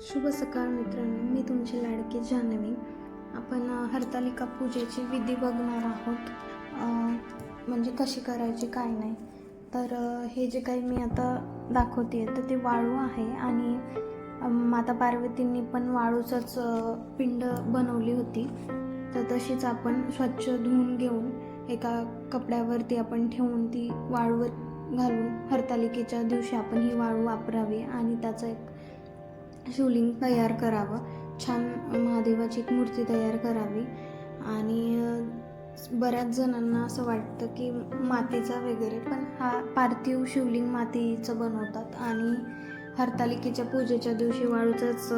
शुभ सकाळ मित्रांनो मी तुमची लाडकी जान्हवी आपण हरतालिका पूजेची विधी बघणार आहोत. म्हणजे कशी करायची काय नाही. तर हे जे काही मी आता दाखवते तर ते वाळू आहे आणि माता पार्वतींनी पण वाळूचंच पिंड बनवली होती. तर तशीच आपण स्वच्छ धुवून घेऊन एका कपड्यावरती आपण ठेवून ती वाळूवर घालून हरतालिकेच्या दिवशी आपण ही वाळू वापरावी आणि त्याचं एक शिवलिंग तयार करावं. छान महादेवाची एक मूर्ती तयार करावी. आणि बऱ्याच जणांना असं वाटतं की मातीचा वगैरे पण हा पार्थिव शिवलिंग मातीचं बनवतात. आणि हरतालिकेच्या पूजेच्या दिवशी वाळूचाच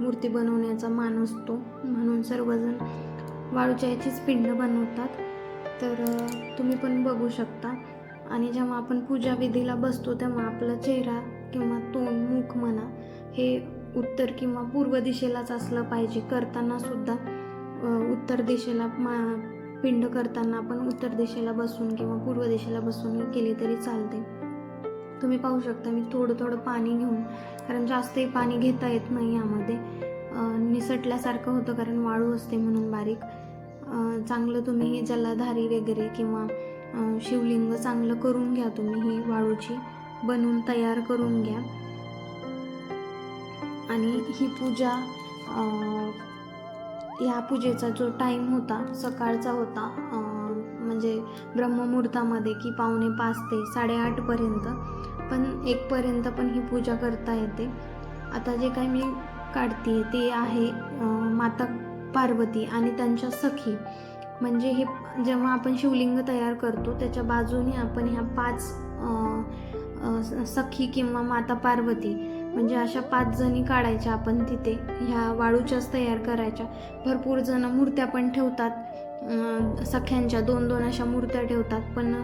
मूर्ती बनवण्याचा मान असतो. म्हणून सर्वजण वाळूच्या याचीच पिंड बनवतात. तर तुम्ही पण बघू शकता. आणि जेव्हा आपण पूजा विधीला बसतो तेव्हा आपला चेहरा किंवा तोंड मुख म्हणा हे उत्तर किंवा पूर्व दिशेलाच असलं पाहिजे. करताना सुद्धा उत्तर दिशेला मा पिंड करताना आपण उत्तर दिशेला बसून किंवा पूर्व दिशेला बसून केली तरी चालते. तुम्ही पाहू शकता मी थोडं थोडं पाणी घेऊन कारण जास्तही पाणी घेता येत नाही यामध्ये. निसटल्यासारखं होतं कारण वाळू असते म्हणून बारीक. चांगलं तुम्ही जलाधारी वगैरे किंवा शिवलिंग चांगलं करून घ्या तुम्ही ही वाळूची. बनवून तयार करून घ्या. आणि ही पूजा या पूजेचा जो टाईम होता सकाळचा होता म्हणजे ब्रह्ममुहूर्तामध्ये की पावणे पाच ते साडेआठपर्यंत पण एकपर्यंत पण ही पूजा करता येते. आता जे काही मी काढते ते आहे माता पार्वती आणि त्यांच्या सखी. म्हणजे हे जेव्हा आपण शिवलिंग तयार करतो त्याच्या बाजूने आपण ह्या पाच सखी किंवा माता पार्वती म्हणजे अशा पाच जणी काढायच्या आपण तिथे. ह्या वाळूच्याच तयार करायच्या. भरपूर जण मूर्त्या पण ठेवतात. सख्यांच्या दोन दोन अशा मूर्त्या ठेवतात. पण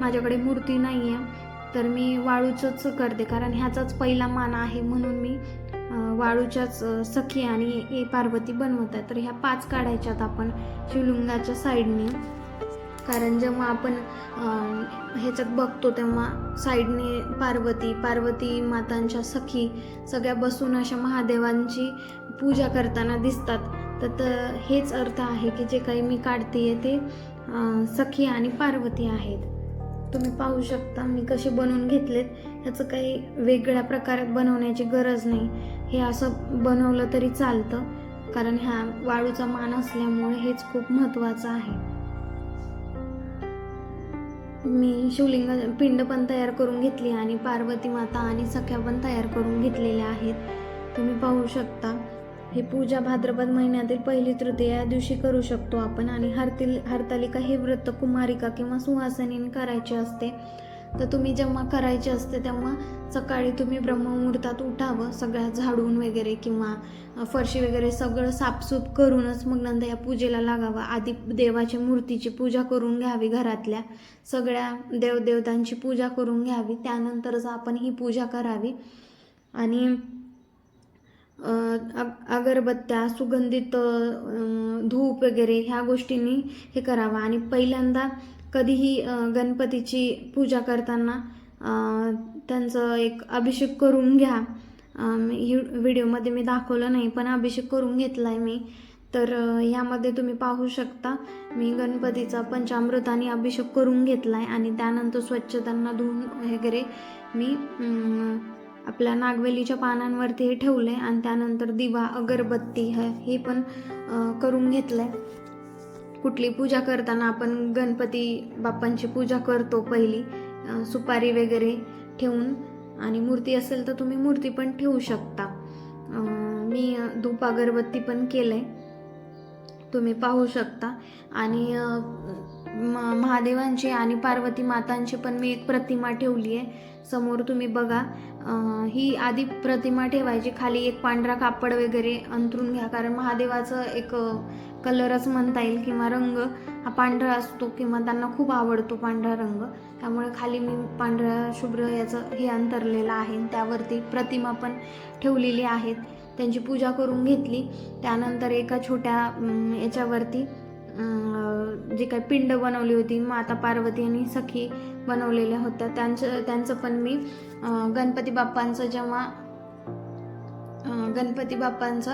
माझ्याकडे मूर्ती नाही आहे तर मी वाळूचंच करते. कारण ह्याचाच पहिला मान आहे म्हणून मी वाळूच्याच सखी आणि ए पार्वती बनवत आहे तर ह्या पाच काढायच्यात आपण शिवलिंगाच्या साईडने. कारण जेव्हा आपण ह्याच्यात बघतो तेव्हा साईडने पार्वती पार्वती मातांच्या सखी सगळ्या बसून अशा महादेवांची पूजा करताना दिसतात. तर त- हेच अर्थ आहे की जे काही मी काढते ते सखी आणि पार्वती आहेत. तुम्ही पाहू शकता मी कसे बनवून घेतलेत. ह्याचं काही वेगळ्या प्रकारात बनवण्याची गरज नाही. हे असं बनवलं तरी चालतं. कारण ह्या वाळूचा मान असल्यामुळे हेच खूप महत्त्वाचं आहे. मी शिवलिंग पिंड पण तयार करून घेतली आणि पार्वती माता आणि सख्या पण तयार करून घेतलेल्या आहेत. तुम्ही पाहू शकता ही पूजा भाद्रपद महिन्यातील पहिली तृतीया या दिवशी करू शकतो आपण आणि हरतील हरतालिका हे व्रत कुमारिका किंवा सुहासनीने करायचे असते. तर तुम्ही जेव्हा करायचे असते तेव्हा सकाळी तुम्ही ब्रह्ममुहूर्तात उठावं सगळ्या झाडून वगैरे किंवा फरशी वगैरे सगळं साफसूफ करूनच मग नंतर या पूजेला लागावं. आधी देवाच्या मूर्तीची पूजा करून घ्यावी घरातल्या सगळ्या देवदेवतांची पूजा करून घ्यावी त्यानंतरच आपण ही पूजा करावी. आणि अग- अगरबत्त्या सुगंधित धूप वगैरे ह्या गोष्टींनी हे करावं. आणि पहिल्यांदा कधीही गणपतीची पूजा करताना त्यांचं एक अभिषेक करून घ्या. ही व्हिडिओमध्ये मी दाखवलं नाही पण अभिषेक करून घेतला आहे मी. तर ह्यामध्ये तुम्ही पाहू शकता मी गणपतीचा पंचामृताने अभिषेक करून घेतला आहे आणि त्यानंतर स्वच्छ त्यांना धुवून वगैरे मी आपल्या नागवेलीच्या पानांवरती हे ठेवलं आहे आणि त्यानंतर दिवा अगरबत्ती हे हे पण करून घेतलं आहे कुठली पूजा करताना आपण गणपती बाप्पांची पूजा करतो पहिली सुपारी वगैरे ठेवून. आणि मूर्ती असेल तर तुम्ही मूर्ती पण ठेवू शकता. मी धूप अगरबत्ती पण केलं आहे तुम्ही पाहू शकता. आणि म- महादेवांची आणि पार्वती मातांची पण मी एक प्रतिमा ठेवली आहे. समोर तुम्ही बघा ही आधी प्रतिमा ठेवायची खाली एक पांढरा कापड वगैरे अंतरून घ्या. कारण महादेवाचं एक कलरच म्हणता येईल किंवा रंग हा पांढरा असतो किंवा त्यांना खूप आवडतो पांढरा रंग. त्यामुळे खाली मी पांढरा शुभ्र याचं हे अंतरलेलं आहे. त्यावरती प्रतिमा पण ठेवलेली आहेत. त्यांची पूजा करून घेतली. त्यानंतर एका छोट्या याच्यावरती जी काही पिंड बनवली होती माता पार्वती आणि सखी बनवलेल्या होत्या. त्यांचं त्यांचं पण मी गणपती बाप्पांचं जेव्हा गणपती बाप्पांचा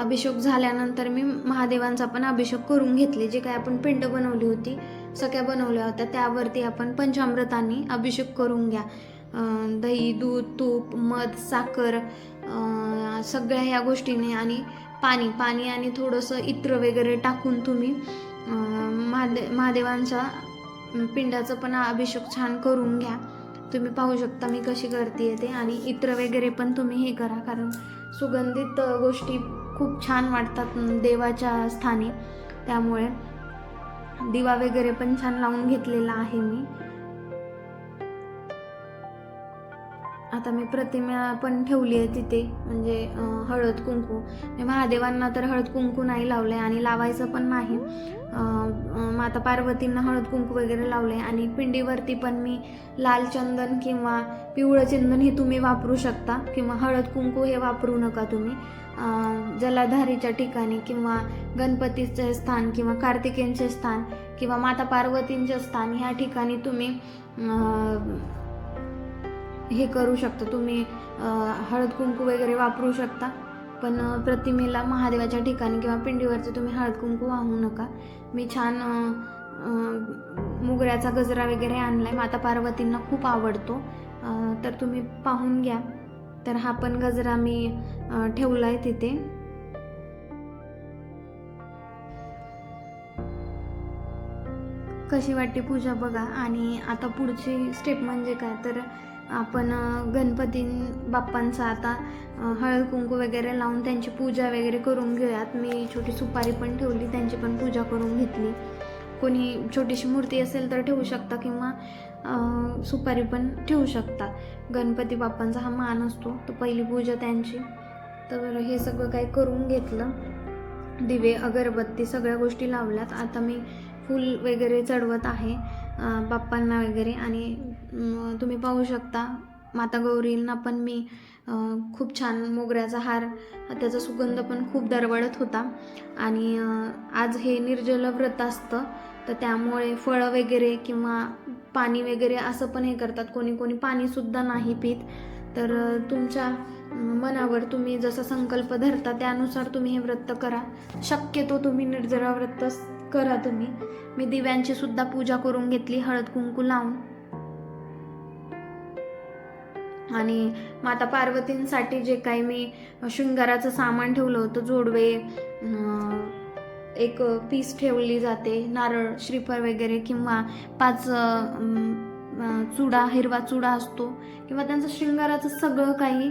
अभिषेक झाल्यानंतर मी महादेवांचा पण अभिषेक करून घेतले. जे काय आपण पिंड बनवली होती सख्या बनवल्या होत्या त्यावरती आपण पंचामृतांनी अभिषेक करून घ्या. दही दूध तूप मध साखर सगळ्या ह्या गोष्टीने आणि पाणी पाणी आणि थोडंसं इत्र वगैरे टाकून तुम्ही महादे महादेवांचा पिंडाचं पण अभिषेक छान करून घ्या. तुम्ही पाहू शकता मी कशी करते ते आणि इत्र वगैरे पण तुम्ही हे करा कारण सुगंधित गोष्टी खूप छान वाटतात देवाच्या स्थानी. त्यामुळे दिवा वगैरे पण छान लावून घेतलेला आहे मी. आता मी प्रतिमा पण ठेवली आहे तिथे म्हणजे हळद कुंकू. मी महादेवांना तर हळद कुंकू नाही आहे आणि लावायचं पण नाही. माता पार्वतींना हळद कुंकू वगैरे लावले आणि पिंडीवरती पण मी लाल चंदन किंवा पिवळं चंदन हे तुम्ही वापरू शकता किंवा हळद कुंकू हे वापरू नका तुम्ही. जलाधारीच्या ठिकाणी किंवा गणपतीचे स्थान किंवा कार्तिकेयांचे स्थान किंवा माता पार्वतींचे स्थान ह्या ठिकाणी तुम्ही हे करू शकता. तुम्ही हळद कुंकू वगैरे वापरू शकता. पण प्रतिमेला महादेवाच्या ठिकाणी किंवा पिंडीवरचे तुम्ही हळद कुंकू वाहू नका. मी छान मुगऱ्याचा मोगऱ्याचा गजरा वगैरे आणलाय. माता पार्वतींना खूप आवडतो. तर तुम्ही पाहून घ्या. तर हा पण गजरा मी ठेवला आहे तिथे. कशी वाटते पूजा बघा. आणि आता पुढची स्टेप म्हणजे काय? तर आपण गणपती बाप्पांचा आता हळद कुंकू वगैरे लावून त्यांची पूजा वगैरे करून घेऊयात. मी छोटी सुपारी पण ठेवली त्यांची पण पूजा करून घेतली. कोणी छोटीशी मूर्ती असेल तर ठेवू शकता किंवा सुपारी पण ठेवू शकता. गणपती बाप्पांचा हा मान असतो तर पहिली पूजा त्यांची. तर हे सगळं काही करून घेतलं. दिवे अगरबत्ती सगळ्या गोष्टी लावल्यात. आता मी फूल वगैरे चढवत आहे. बाप्पांना वगैरे आणि तुम्ही पाहू शकता माता गौरींना पण मी खूप छान मोगऱ्याचा हार त्याचा सुगंध पण खूप दरवळत होता. आणि आज हे निर्जल व्रत असतं तर त्यामुळे फळं वगैरे किंवा पाणी वगैरे असं पण हे करतात. कोणी कोणी पाणीसुद्धा नाही पित. तर तुमच्या मनावर तुम्ही जसा संकल्प धरता त्यानुसार तुम्ही हे व्रत करा. शक्यतो तुम्ही निर्जला व्रत करा तुम्ही. मी दिव्यांची सुद्धा पूजा करून घेतली हळद कुंकू लावून. आणि माता पार्वतींसाठी जे काही मी शृंगाराचं सामान ठेवलं होतं जोडवे एक पीस ठेवली जाते नारळ श्रीफळ वगैरे किंवा पाच चुडा हिरवा चुडा असतो किंवा त्यांचं शृंगाराचं सगळं काही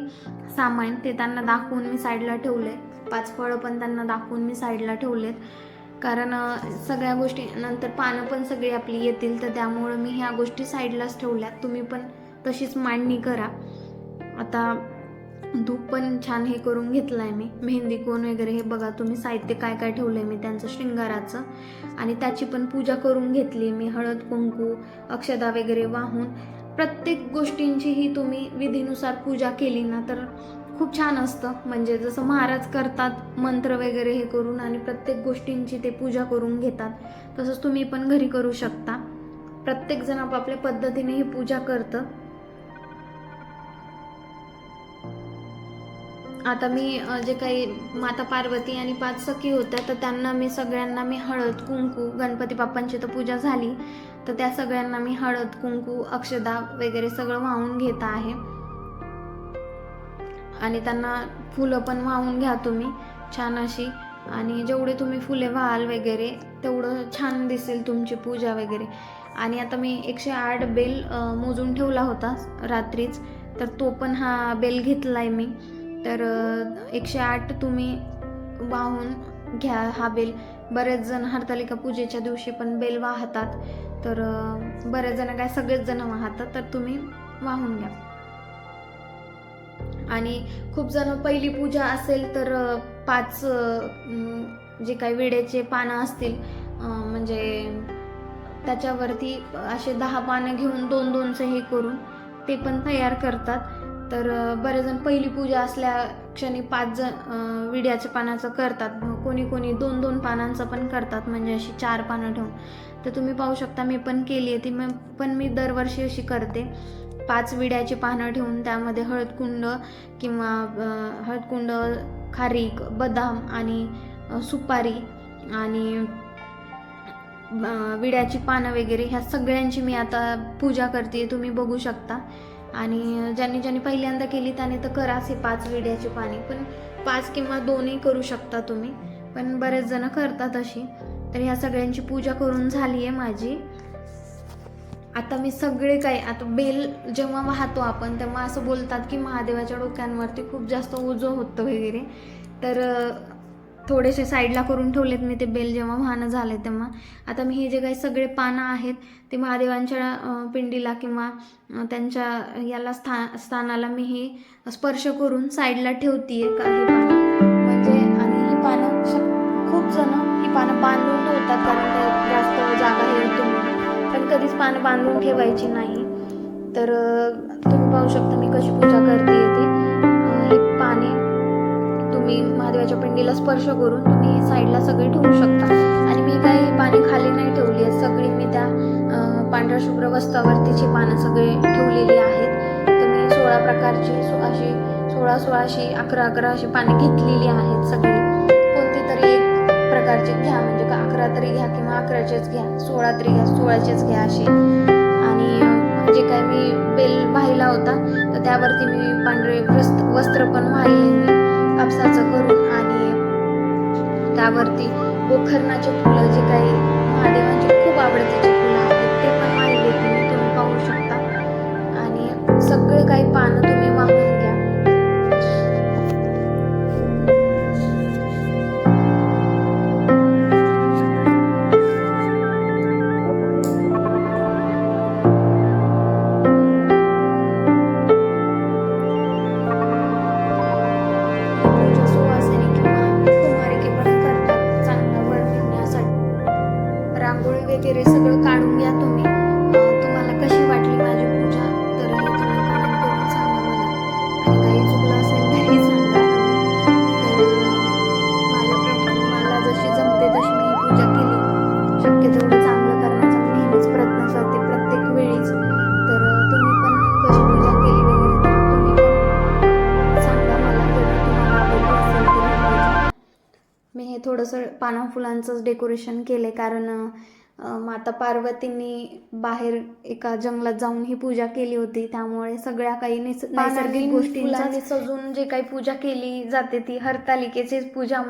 सामान ते त्यांना दाखवून मी साईडला ठेवले पाच फळं पण त्यांना दाखवून मी साईडला ठेवलेत. कारण सगळ्या गोष्टी नंतर पानं पण सगळी आपली येतील तर त्यामुळं मी ह्या गोष्टी साईडलाच ठेवल्यात. तुम्ही पण तशीच मांडणी करा. आता धूप पण छान हे करून घेतलं आहे मी. मेहंदी कोण वगैरे हे बघा तुम्ही साहित्य काय काय ठेवलं आहे मी त्यांचं शृंगाराचं. आणि त्याची पण पूजा करून घेतली मी हळद कुंकू अक्षदा वगैरे वाहून. प्रत्येक गोष्टींची ही तुम्ही विधीनुसार पूजा केली ना तर खूप छान असतं. म्हणजे जसं महाराज करतात मंत्र वगैरे हे करून आणि प्रत्येक गोष्टींची ते पूजा करून घेतात. तसंच तुम्ही पण घरी करू शकता. प्रत्येकजण आपापल्या पद्धतीने ही पूजा करतं. आता मी जे काही माता पार्वती आणि पाच सखी होत्या तर त्यांना मी सगळ्यांना मी हळद कुंकू गणपती बाप्पांची तर पूजा झाली. तर त्या सगळ्यांना मी हळद कुंकू अक्षदा वगैरे सगळं वाहून घेत आहे. आणि त्यांना फुलं पण वाहून घ्या तुम्ही छान अशी. आणि जेवढे तुम्ही फुले व्हाल वगैरे तेवढं छान दिसेल तुमची पूजा वगैरे. आणि आता मी एकशे आठ बेल मोजून ठेवला होता रात्रीच तर तो पण हा बेल घेतला आहे मी. तर एकशे आठ तुम्ही वाहून घ्या हा बेल. बरेच जण हरतालिका पूजेच्या दिवशी पण बेल वाहतात. तर बरेच जण काय सगळेच जण वाहतात तर तुम्ही वाहून घ्या. आणि खूप जण पहिली पूजा असेल तर पाच जे काही विड्याचे पानं असतील म्हणजे त्याच्यावरती असे दहा पानं घेऊन दोन दोनचं हे करून ते पण तयार करतात. तर बरेचजण बरेच जण पहिली पूजा असल्या क्षणी पाच जण विड्याच्या पानाचं करतात. कोणी कोणी दोन दोन पानांचं पण करतात म्हणजे अशी चार पानं ठेवून. तर तुम्ही पाहू शकता मी पण केली आहे ती मग पण मी दरवर्षी अशी करते. पाच विड्याची पानं ठेवून त्यामध्ये हळदकुंड किंवा हळदकुंड खारीक बदाम आणि सुपारी आणि विड्याची पानं वगैरे ह्या सगळ्यांची मी आता पूजा करते तुम्ही बघू शकता. आणि ज्यांनी ज्यांनी पहिल्यांदा केली त्याने तर कराच हे पाच विड्याची पाने पण पाच किंवा दोनही करू शकता तुम्ही. पण बरेच जण करतात अशी. तर ह्या सगळ्यांची पूजा करून झाली आहे माझी. आता मी सगळे काही आता बेल जेव्हा वाहतो आपण तेव्हा असं बोलतात की महादेवाच्या डोक्यांवरती खूप जास्त ओझं होतं वगैरे. तर थोडेसे साईडला करून ठेवलेत मी ते बेल जेव्हा वाहनं झाले तेव्हा. आता मी हे जे काही सगळे पानं आहेत ते महादेवांच्या पिंडीला किंवा त्यांच्या याला स्था स्थानाला मी हे स्पर्श करून साईडला ठेवतीये काही पानं. म्हणजे आणि ही पानं खूप जण ही पानं बांधून ठेवतात कारण जास्त जागा हे कधीच पानं बांधून ठेवायची नाही. तर तुम्ही पाहू शकता मी कशी पूजा करते येते. हे पाने तुम्ही महादेवाच्या पिंडीला स्पर्श करून तुम्ही हे साईडला सगळी ठेवू शकता. आणि मी काही पाने खाली नाही ठेवली आहेत. सगळी मी त्या पांढऱ्या शुभ्र वस्तावरतीची पानं सगळी ठेवलेली आहेत. तर मी सोळा प्रकारची सो- अशी सोळा सोळाशी अकरा अकरा अशी पाने घेतलेली आहेत. सोळाचेच घ्या सोळा तरी घ्या सोळाचेच घ्या असे आणि जे म्हणजे काय मी बेल वाहिला होता तर त्यावरती मी पांढरे वस्त्र वस्त्र पण वाहिले मी कापसाचं करून आणि त्यावरती गोखरणाचे फुलं जे काही महादेवांचे खूप आवडतीचे फुलं आहेत ते पण वाहिले तुम्ही तुम्ही पाहू शकता. आणि सगळे काही पानं निघण्यासाठी वगैरे सगळं काढून घ्या तुम्ही. थोडंसं पाना फुलांचंच डेकोरेशन केलंय. कारण माता पार्वतींनी बाहेर एका जंगलात जाऊन ही पूजा केली होती. त्यामुळे सगळ्या काही निस- नैसर्गिक गोष्टी सजून जे काही पूजा केली जाते ती हरतालिकेचीच पूजा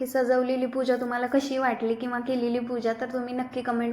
ही सजवलेली पूजा तुम्हाला कशी वाटली किंवा केलेली पूजा तर तुम्ही नक्की कमेंट